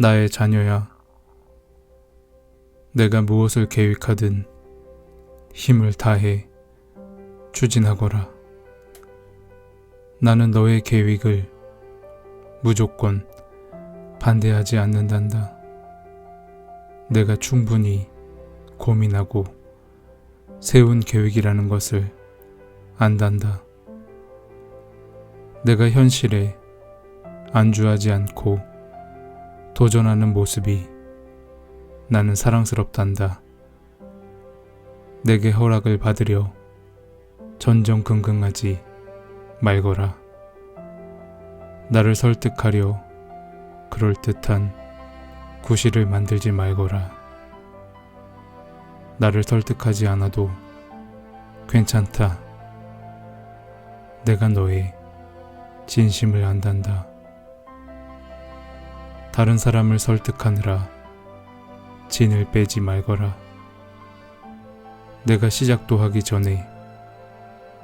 나의 자녀야. 내가 무엇을 계획하든 힘을 다해 추진하거라. 나는 너의 계획을 무조건 반대하지 않는단다. 내가 충분히 고민하고 세운 계획이라는 것을 안단다. 내가 현실에 안주하지 않고 도전하는 모습이 나는 사랑스럽단다. 내게 허락을 받으려 전전긍긍하지 말거라. 나를 설득하려 그럴듯한 구실을 만들지 말거라. 나를 설득하지 않아도 괜찮다. 내가 너의 진심을 안단다. 다른 사람을 설득하느라 진을 빼지 말거라. 내가 시작도 하기 전에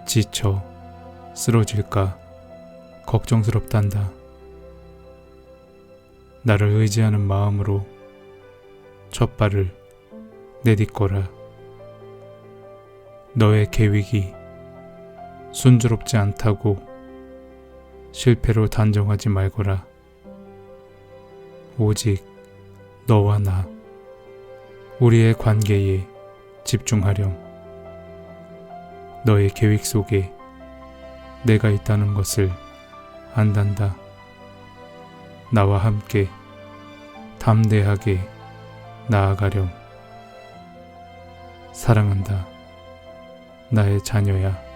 지쳐 쓰러질까 걱정스럽단다. 나를 의지하는 마음으로 첫 발을 내딛거라. 너의 계획이 순조롭지 않다고 실패로 단정하지 말거라. 오직 너와 나, 우리의 관계에 집중하렴. 너의 계획 속에 내가 있다는 것을 안단다. 나와 함께 담대하게 나아가렴. 사랑한다. 나의 자녀야.